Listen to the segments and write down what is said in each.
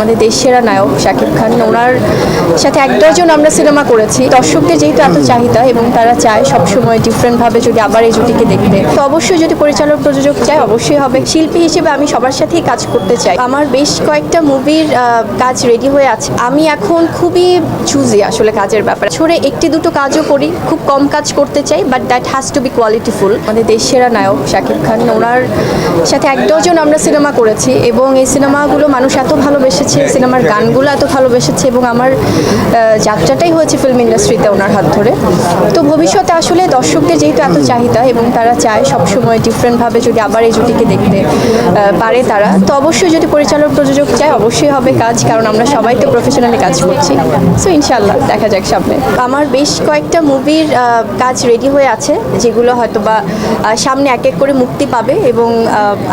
আমাদের দেশের নায়ক শাকিব খান। ওনার সাথে এক ডজন আমরা সিনেমা করেছি। দর্শকদের যেহেতু এত চাহিদা এবং তারা চায় সবসময় ডিফারেন্টভাবে যদি আবার এই জুটিকে দেখতে। তো অবশ্যই যদি পরিচালক প্রযোজক চায়, অবশ্যই হবে। শিল্পী হিসেবে আমি সবার সাথেই কাজ করতে চাই। আমার বেশ কয়েকটা মুভির কাজ রেডি হয়ে আছে। আমি এখন খুবই চুজি আসলে কাজের ব্যাপারে। ছড়ে একটি দুটো কাজও করি। খুব কম কাজ করতে চাই but that has to be qualityful আমাদের দেশের নায়ক শাকিব খান, ওনার সাথে এক ডজন আমরা সিনেমা করেছি এবং এই সিনেমাগুলো মানুষ এত ভালোবেসেছে সিনেমার গানগুলো এত ভালোবেসেছে এবং আমার যাত্রাটাই হয়েছে ফিল্ম ইন্ডাস্ট্রিতে ওনার হাত ধরে। তো ভবিষ্যতে আসলে দর্শকদের যেহেতু এত চাহিদা এবং তারা চায় সবসময় ডিফারেন্টভাবে যদি আবার এই জুটিকে দেখতে পারে তারা তো অবশ্যই যদি পরিচালক প্রযোজক চায় অবশ্যই হবে কাজ কারণ আমরা সবাই তো প্রফেশনালি কাজ করছি। সো ইনশাল্লাহ দেখা যাক সামনে। আমার বেশ কয়েকটা মুভির কাজ রেডি হয়ে আছে যেগুলো হয়তো বা সামনে এক এক করে মুক্তি পাবে এবং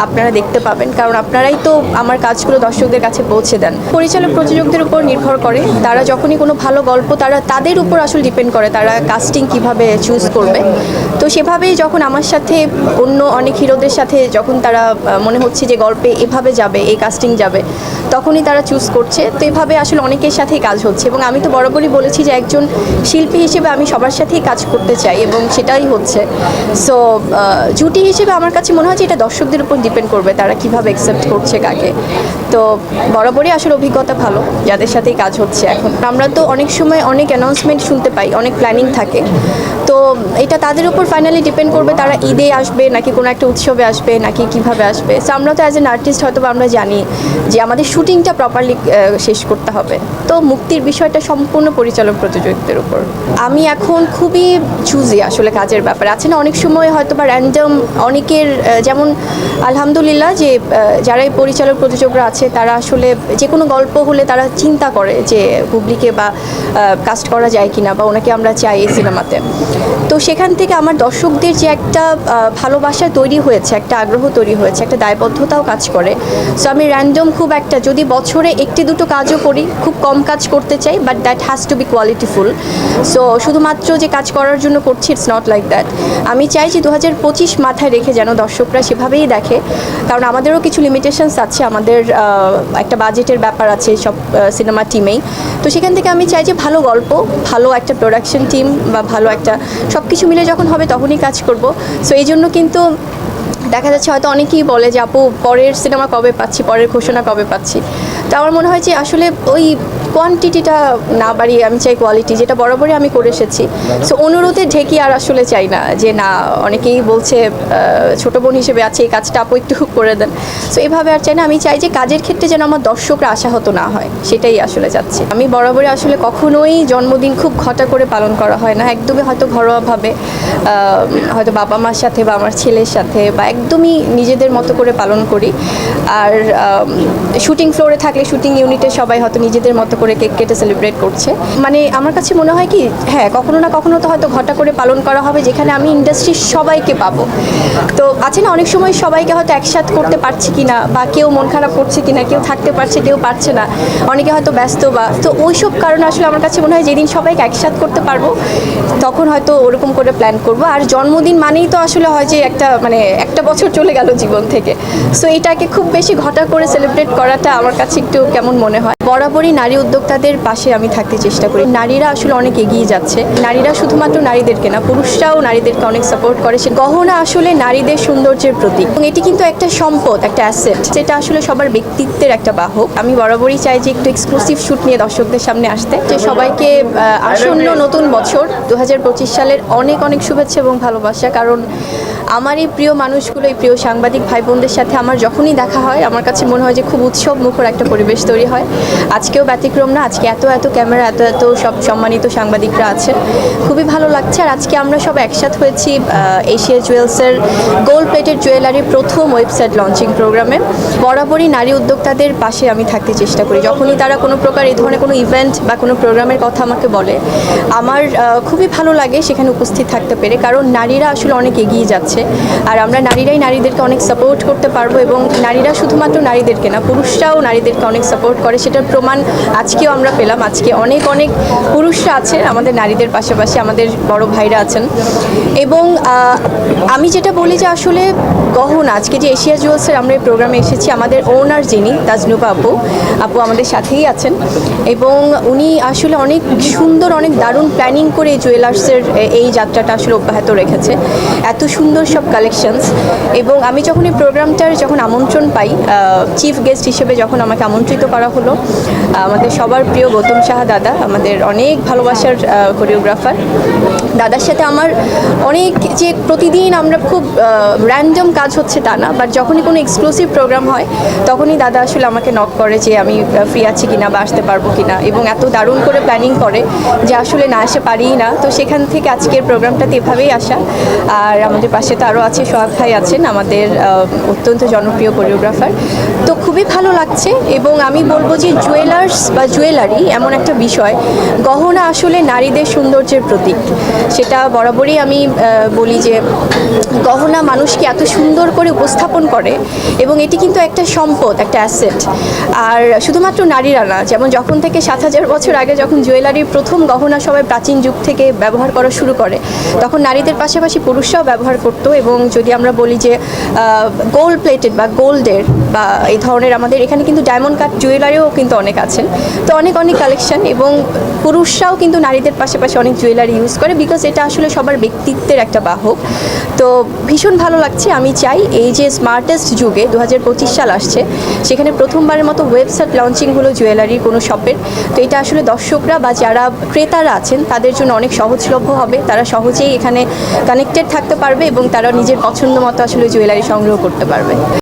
আপনারা দেখতে পাবেন। কারণ আপনারাই তো আমার কাজগুলো দর্শকদের কাছে পৌঁছে দেন। পরিচালক প্রযোজকদের উপর নির্ভর করে। তারা যখনই কোনো ভালো গল্প তারা, তাদের উপর আসলে ডিপেন্ড করে তারা কাস্টিং কীভাবে চুজ করবে। তো সেভাবেই যখন আমার সাথে অন্য অনেক হিরোদের সাথে যখন তারা মনে হচ্ছে যে গল্পে এভাবে যাবে, এই কাস্টিং যাবে, তখনই তারা চুজ করছে। তো এভাবে আসলে অনেকের সাথেই কাজ হচ্ছে এবং আমি তো বরাবরই বলেছি যে একজন শিল্পী হিসেবে আমি সবার সাথেই কাজ করতে চাই এবং সেটাই হচ্ছে। সো জুটি হিসেবে আমার কাছে মনে হয় যে এটা দর্শকদের উপর ডিপেন্ড করবে তারা কীভাবে অ্যাকসেপ্ট করছে কাকে। তো বরাবরই আসলে অভিজ্ঞতা ভালো, যাদের সাথেই কাজ হচ্ছে এখন। আমরা তো অনেক সময় অনেক অ্যানাউন্সমেন্ট শুনতে পাই, অনেক প্ল্যানিং থাকে। তো এটা তাদের উপর ফাইনালি ডিপেন্ড করবে তারা ঈদে আসবে নাকি কোনো একটা উৎসবে আসবে, নাকি কীভাবে আসবে। সো আমরা তো অ্যাজ এন আর্টিস্ট হয়তো আমরা জানি যে আমাদের শুটিংটা প্রপারলি শেষ করতে হবে। তো মুক্তির বিষয়টা সম্পূর্ণ পরিচালক প্রযোজকদের উপর। আমি এখন খুবই চুজি আসলে কাজের ব্যাপারে। আছে না, অনেক সময় হয়তো বা র্যান্ডম অনেকের যেমন আলহামদুলিল্লাহ যে যারা এই পরিচালক প্রযোজকরা আছে, তারা আসলে যে কোনো গল্প হলে তারা চিন্তা করে যে হুবলিকে বা কাস্ট করা যায় কিনা বা ওনাকে আমরা চাই এই সিনেমাতে। তো সেখান থেকে আমার দর্শকদের যে একটা ভালোবাসা তৈরি হয়েছে, একটা আগ্রহ তৈরি হয়েছে, একটা দায়বদ্ধতাও কাজ করে। সো আমি র্যান্ডম খুব একটা যদি বছরে একটি দুটো কাজও করি, খুব কম কাজ করতে চাই but that has to be qualityful so শুধুমাত্র যে কাজ করার জন্য করছি ইটস নট লাইক দ্যাট আমি চাই যে দু হাজার পঁচিশ মাথায় রেখে যেন দর্শকরা সেভাবেই দেখে, কারণ আমাদেরও কিছু লিমিটেশনস আছে, আমাদের একটা একটা বাজেটের ব্যাপার আছে সব সিনেমা টিমেই তো সেখান থেকে আমি চাই যে ভালো গল্প, ভালো একটা প্রোডাকশন টিম বা ভালো একটা সব কিছু মিলে যখন হবে তখনই কাজ করব। সো এই জন্য কিন্তু দেখা যাচ্ছে হয়তো অনেকেই বলে যে, আপু, পরের সিনেমা কবে পাচ্ছি? পরের ঘোষণা কবে পাচ্ছি? তো আমার মনে হয় যে, আসলে ওই কোয়ান্টিটিটা না বাড়িয়ে আমি চাই কোয়ালিটি যেটা বরাবরই আমি করে এসেছি। সো অনুরোধে ঢেকি আর আসলে চাই না যে, না, অনেকেই বলছে ছোট বোন হিসেবে আছে, এই কাজটা আপু একটু করে দেন। সো এভাবে আর চাই না। আমি চাই যে, কাজের ক্ষেত্রে যেন আমার দর্শকরা আশাহত না হয়। সেটাই আসলে যাচ্ছে আমি বরাবরই আসলে কখনোই জন্মদিন খুব ঘটা করে পালন করা হয় না। একদমই হয়তো ঘরোয়াভাবে হয়তো বাবা মার সাথে বা আমার ছেলের সাথে বা একদমই নিজেদের মতো করে পালন করি। আর শুটিং ফ্লোরে থাকলে শুটিং ইউনিটে সবাই হয়তো নিজেদের মতো করে কেক কেটে সেলিব্রেট করছে। মানে আমার কাছে মনে হয় কি হ্যাঁ কখনো না কখনো তো হয়তো ঘটা করে পালন করা হবে, যেখানে আমি ইন্ডাস্ট্রির সবাইকে পাবো। তো আছে না, অনেক সময় সবাইকে হয়তো একসাথ করতে পারছি কি না বা কেউ মন খারাপ করছে কি না কেউ থাকতে পারছে, কেউ পারছে না। অনেকে হয়তো ব্যস্ত বা, তো ওইসব কারণে আসলে আমার কাছে মনে হয় যেদিন সবাইকে একসাথ করতে পারব, তখন হয়তো ওরকম করে প্ল্যান করব। আর জন্মদিন মানেই তো আসলে হয় যে একটা মানে একটা বছর চলে গেল জীবন থেকে। সো এটাকে খুব বেশি ঘটা করে সেলিব্রেট করাটা আমার কাছে একটু কেমন মনে হয়। বরাবরই নারী উদ্যোক্তাদের পাশে আমি থাকতে চেষ্টা করি। নারীরা আসলে অনেক এগিয়ে যাচ্ছে। নারীরা শুধুমাত্র নারীদেরকে না, পুরুষরাও নারীদেরকে অনেক সাপোর্ট করে। সে গহনা আসলে নারীদের সৌন্দর্যের প্রতীক। এবং এটি কিন্তু একটা সম্পদ, একটা অ্যাসেট যেটা আসলে সবার ব্যক্তিত্বের একটা বাহক। আমি বরাবরই চাই যে একটু এক্সক্লুসিভ শ্যুট নিয়ে দর্শকদের সামনে আসতে। যে সবাইকে আসন্ন নতুন বছর দু হাজার পঁচিশ সালের অনেক অনেক শুভেচ্ছা এবং ভালোবাসা। কারণ আমার এই প্রিয় মানুষগুলো, এই প্রিয় সাংবাদিক ভাই বোনদের সাথে আমার যখনই দেখা হয়, আমার কাছে মনে হয় যে খুব উৎসব মুখর একটা পরিবেশ তৈরি হয়। আজকেও ব্যতিক্রম না, আজকে এত এত ক্যামেরা, এত এত সব সম্মানিত সাংবাদিকরা আছেন খুবই ভালো লাগছে আর আজকে আমরা সব একসাথ হয়েছি এশিয়া জুয়েলসের গোল্ড প্লেটেড জুয়েলারির প্রথম ওয়েবসাইট লঞ্চিং প্রোগ্রামে বরাবরই নারী উদ্যোক্তাদের পাশে আমি থাকতে চেষ্টা করি। যখনই তারা কোনো প্রকার এই ধরনের কোনো ইভেন্ট বা কোনো প্রোগ্রামের কথা আমাকে বলে, আমার খুবই ভালো লাগে সেখানে উপস্থিত থাকতে পেরে, কারণ নারীরা আসলে অনেক এগিয়ে যাচ্ছে। আর আমরা নারীরাই নারীদেরকে অনেক সাপোর্ট করতে পারব এবং নারীরা শুধুমাত্র নারীদেরকে না, পুরুষরাও নারীদেরকে অনেক সাপোর্ট করে, সেটার প্রমাণ আজকেও আমরা পেলাম। আজকে অনেক অনেক পুরুষরা আছে আমাদের নারীদের পাশাপাশি, আমাদের বড় ভাইরা আছেন। এবং আমি যেটা বলি যে আসলে গহনা, আজকে যে এশিয়া জুয়েলসের আমরা এই প্রোগ্রামে এসেছি, আমাদের ওনার যিনি, তাজনুবা আপু আপু আমাদের সাথেই আছেন। এবং উনি আসলে অনেক সুন্দর, অনেক দারুণ প্ল্যানিং করে এই জুয়েলার্সের এই যাত্রাটা আসলে অব্যাহত রেখেছে। এত সুন্দর সব কালেকশনস এবং আমি যখন এই প্রোগ্রামটার যখন আমন্ত্রণ পাই চিফ গেস্ট হিসেবে যখন আমাকে আমন্ত্রিত করা হলো আমাদের সবার প্রিয় গৌতম সাহা দাদা, আমাদের অনেক ভালোবাসার কোরিওগ্রাফার দাদার সাথে আমার অনেক যে প্রতিদিন আমরা খুব র্যান্ডম কাজ হচ্ছে তা না বাট যখনই কোনো এক্সক্লুসিভ প্রোগ্রাম হয়, তখনই দাদা আসলে আমাকে নক করে যে আমি ফ্রি আছি কিনা বা আসতে পারব কিনা এবং এত দারুণ করে প্ল্যানিং করে যে আসলে না আসে পারিই না। তো সেখান থেকে আজকের প্রোগ্রামটাতে এভাবেই আসা। আর আমাদের পাশে তো আরও আছে, সোহাগ ভাই আছেন, আমাদের অত্যন্ত জনপ্রিয় কোরিওগ্রাফার তো খুবই ভালো লাগছে এবং আমি বলব যে জুয়েলার্স বা জুয়েলারি এমন একটা বিষয়। গহনা আসলে নারীদের সৌন্দর্যের প্রতীক। সেটা বরাবরই আমি বলি যে গহনা মানুষকে এত সুন্দর করে উপস্থাপন করে এবং এটি কিন্তু একটা সম্পদ, একটা অ্যাসেট আর শুধুমাত্র নারীরা না, যেমন যখন থেকে সাত হাজার বছর আগে যখন জুয়েলারির প্রথম গহনা সবাই প্রাচীন যুগ থেকে ব্যবহার করা শুরু করে, তখন নারীদের পাশাপাশি পুরুষরাও ব্যবহার করতো এবং যদি আমরা বলি যে গোল্ড প্লেটেড বা গোল্ডের বা এই ধরনের আমাদের এখানে কিন্তু ডায়মন্ড কাট জুয়েলারিও কিন্তু অনেক আছেন তো অনেক অনেক কালেকশন এবং পুরুষরাও কিন্তু নারীদের পাশাপাশি অনেক জুয়েলারি ইউজ করে বিকজ এটা আসলে সবার ব্যক্তিত্বের একটা বাহক। তো ভীষণ ভালো লাগছে। আমি চাই এই যে স্মার্টেস্ট যুগে দু হাজার পঁচিশ সাল আসছে, সেখানে প্রথমবারের মতো ওয়েবসাইট লঞ্চিং হলো জুয়েলারির কোনো শপের তো এটা আসলে দর্শকরা বা যারা ক্রেতারা আছেন, তাদের জন্য অনেক সহজলভ্য হবে। তারা সহজেই এখানে কানেক্টেড থাকতে পারবে এবং তারা নিজের পছন্দ মতো আসলে জুয়েলারি সংগ্রহ করতে পারবে।